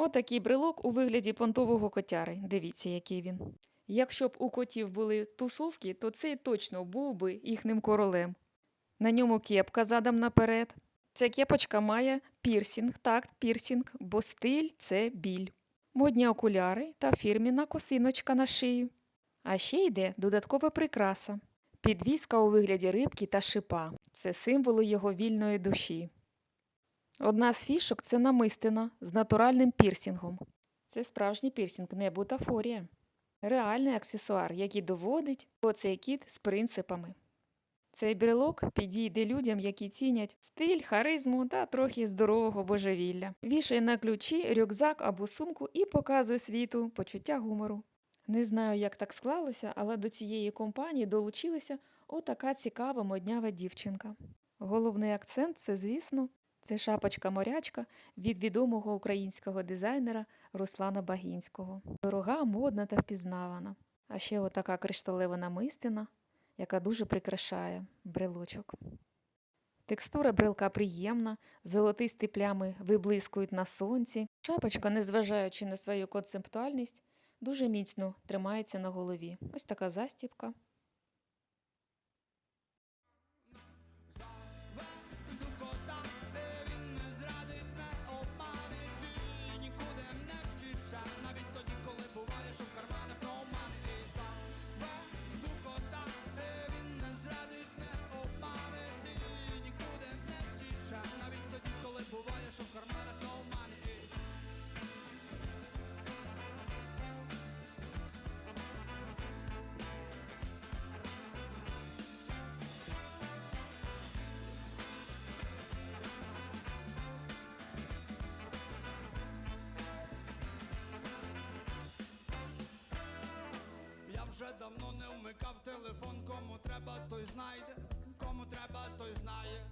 Отакий брелок у вигляді понтового котяри. Дивіться, який він. Якщо б у котів були тусовки, то цей точно був би їхнім королем. На ньому кепка задом наперед. Ця кепочка має пірсінг, так, пірсінг, бо стиль це біль. Модні окуляри та фірміна косиночка на шию. А ще йде додаткова прикраса. Підвіска у вигляді рибки та шипа. Це символи його вільної душі. Одна з фішок це намистина з натуральним пірсінгом. Це справжній пірсінг, не бутафорія. Реальний аксесуар, який доводить, хто цей кіт з принципами. Цей брелок підійде людям, які цінять стиль, харизму та трохи здорового божевілля. Вішає на ключі, рюкзак або сумку і показує світу почуття гумору. Не знаю, як так склалося, але до цієї компанії долучилася отака цікава моднява дівчинка. Головний акцент це, звісно, це шапочка-морячка від відомого українського дизайнера Руслана Багінського. Дорога, модна та впізнавана. А ще отака кришталева намистина, яка дуже прикрашає брелочок. Текстура брелка приємна, золотисті плями виблискують на сонці. Шапочка, незважаючи на свою концептуальність, дуже міцно тримається на голові. Ось така застібка. Вже давно не вмикав телефон, кому треба, той знайде, кому треба, той знає.